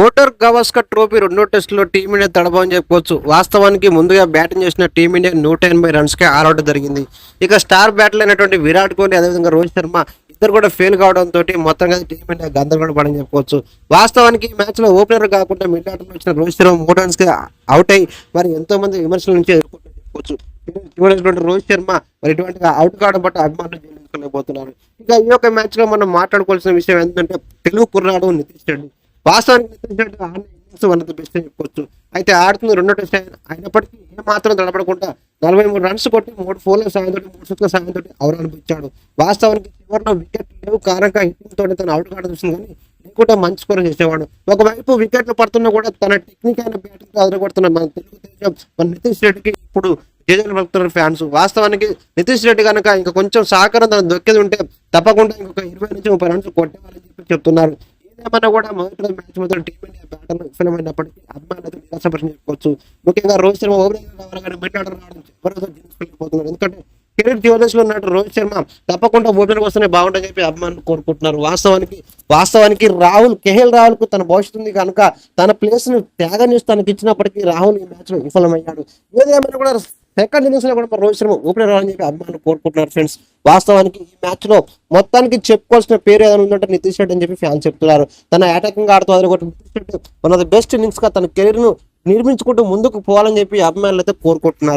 Voter Gavaskar trophy రెండో టెస్టులో team India తడబని చెప్పుకోవచ్చు. వాస్తవానికి ముందుగా బ్యాటింగ్ చేసిన టీమిండియా నూట ఎనభై రన్స్కే ఆల్అౌట్ జరిగింది. ఇక స్టార్ బ్యాటర్ అయినటువంటి విరాట్ కోహ్లీ అదేవిధంగా రోహిత్ శర్మ ఇద్దరు కూడా ఫెయిల్ కావడంతో మొత్తంగా టీమిండియా గందరగోళ పడని చెప్పుకోవచ్చు. వాస్తవానికి ఈ మ్యాచ్లో ఓపెనర్ కాకుండా మిడ్ ఆటలో వచ్చిన రోహిత్ శర్మ మూడు రన్స్కి అవుట్ అయ్యి మరి ఎంతో మంది విమర్శల నుంచి ఎదుర్కొంటూ చెప్పుకోవచ్చు. చూడటువంటి రోహిత్ శర్మ మరి ఇటువంటి అవుట్ కావడం బట్టి అభిమానులు జీర్ణించుకోలేకపోతున్నారు. ఇంకా ఈ యొక్క మ్యాచ్లో మనం మాట్లాడుకోవాల్సిన విషయం ఏంటంటే తెలుగు కుర్రాడు నితీష్ రెడ్డి. వాస్తవానికి నితీష్ ఆడిన వన్ ఆఫ్ ద బెస్ట్ అని చెప్పుకోవచ్చు. అయితే ఆడుతుంది రెండో టెస్ట్ అయినప్పటికీ ఏ మాత్రం తడపడకుండా నలభై మూడు రన్స్ కొట్టి మూడు ఫోర్ల సాయంతో మూడు సిక్స్ల సాయంతో తోటి అవుట్ అనిపించాడు వాస్తవానికి చివరిలో వికెట్ లేవు కారణంగా హిట్టింగ్ తోటి తను అవుట్ కావడం చూసింది కానీ లేకుంటే మంచి స్కోర్ చేసేవాడు. ఒకవైపు వికెట్లు పడుతున్నా కూడా తన టెక్నిక్ అయిన బ్యాటింగ్ అదరగొడుతున్న మన తెలుగు తేజం మన నితీష్ రెడ్డికి ఇప్పుడు జేజలు పలుకుతున్నారు ఫ్యాన్స్ వాస్తవానికి నితీష్ రెడ్డి కనుక ఇంకా కొంచెం సహకారం తన దొక్కేది ఉంటే తప్పకుండా ఇంకొక ఇరవై నుంచి ముప్పై రన్స్ కొట్టేవారని చెప్పి చెప్తున్నారు. ఏదేమన్నా కూడా మొదటి మ్యాచ్ మొదలు టీమిండియా బ్యాటర్లు విఫలమైనప్పటికీ అభిమానులు అయితే నిరాశపరిచి చెప్పుకోవచ్చు. ముఖ్యంగా రోహిత్ శర్మ ఓపెనింగ్ కావాలి మిడ్ ఆర్డర్ రావడం ఎవరితో జీవించుకోలేకపోతున్నారు ఎందుకంటే కెరీర్ జ్యువెలర్స్ ఉన్నట్టు రోహిత్ శర్మ తప్పకుండా ఓపెనర్ వస్తేనే బాగుంటుందని చెప్పి అభిమానులు కోరుకుంటున్నారు. వాస్తవానికి వాస్తవానికి రాహుల్ కేఎల్ రాహుల్కు తన భవిష్యత్తు ఉంది కనుక తన ప్లేస్ను త్యాగం చేసి తనకి ఇచ్చినప్పటికీ రాహుల్ ఈ మ్యాచ్లో విఫలమయ్యాడు. ఏదేమైనా కూడా సెకండ్ ఇన్నింగ్స్లో కూడా మన రోహిత్ శర్మ ఓపెనర్ రావాలని చెప్పి అభిమానులు కోరుకుంటున్నారు ఫ్రెండ్స్. వాస్తవానికి ఈ మ్యాచ్లో మొత్తానికి చెప్పుకోవాల్సిన పేరు ఏదైనా ఉందంటే నితీష్ రెడ్డి అని చెప్పి ఫ్యాన్స్ చెప్తున్నారు. తన అటాకింగ్ ఆడుతూ అదొకటి Nitish Reddy one of the best ఇన్నింగ్స్గా తన కెరీర్ను నిర్మించుకుంటూ ముందుకు పోవాలని చెప్పి అభిమానులు అయితే కోరుకుంటున్నారు.